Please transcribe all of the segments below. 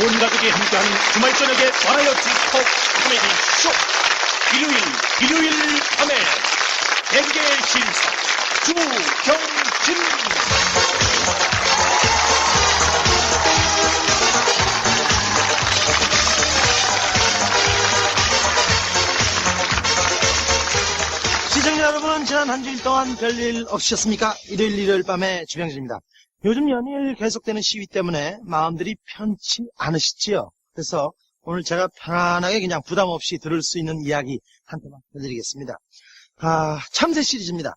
온 가족이 함께하는 주말 저녁의 버라이어티 톡 코미디 쇼 일요일 일요일 밤에 개그의 신사 주경진 시청자 여러분, 지난 한 주일 동안 별일 없으셨습니까? 일요일, 일요일 밤에 주병진입니다. 요즘 연일 계속되는 시위 때문에 마음들이 편치 않으시지요? 그래서 오늘 제가 편안하게 그냥 부담 없이 들을 수 있는 이야기 한 테만 해드리겠습니다. 아, 참새 시리즈입니다.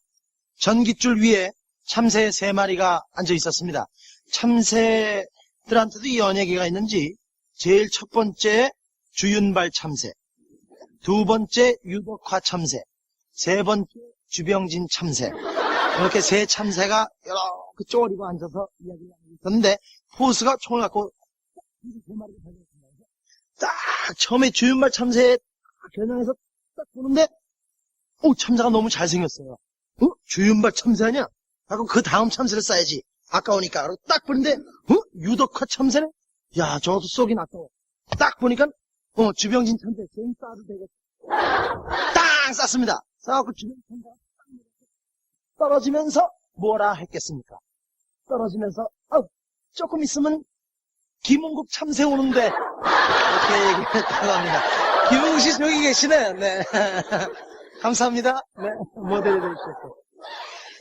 전깃줄 위에 참새 세 마리가 앉아 있었습니다. 참새들한테도 이 연예계가 있는지 제일 첫 번째 주윤발 참새, 두 번째 유덕화 참새, 세 번째 주병진 참새 이렇게 세 참새가 이렇 게 쪼리고 앉아서 이야기를 하고 있었는데 포스가 총을 갖고 세 마리가 달려있습니다. 딱 처음에 주윤발 참새 겨냥해서 딱 보는데 오 참새가 너무 잘생겼어요 어? 주윤발 참새 아니야? 하고 그 다음 참새를 싸야지 아까우니까 딱 보는데 어? 유덕화 참새네? 야 저것도 쏘긴 아까워 딱 보니까 어 주병진 참새 쟤는 싸도 되겠다 땅 쌌습니다. 싸갖고 주변 참새가 딱 떨어지면서 뭐라 했겠습니까? 떨어지면서 아 조금 있으면 김홍국 참새 오는데 이렇게 얘기했다고 합니다. 김홍국 씨 저기 계시네. 네. 감사합니다. 네. 모델이 되주셨고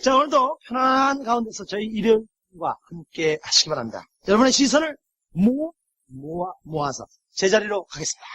자 오늘도 편안한 가운데서 저희 일요일과 함께 하시기 바랍니다. 여러분의 시선을 모 모아 모아서 제자리로 가겠습니다.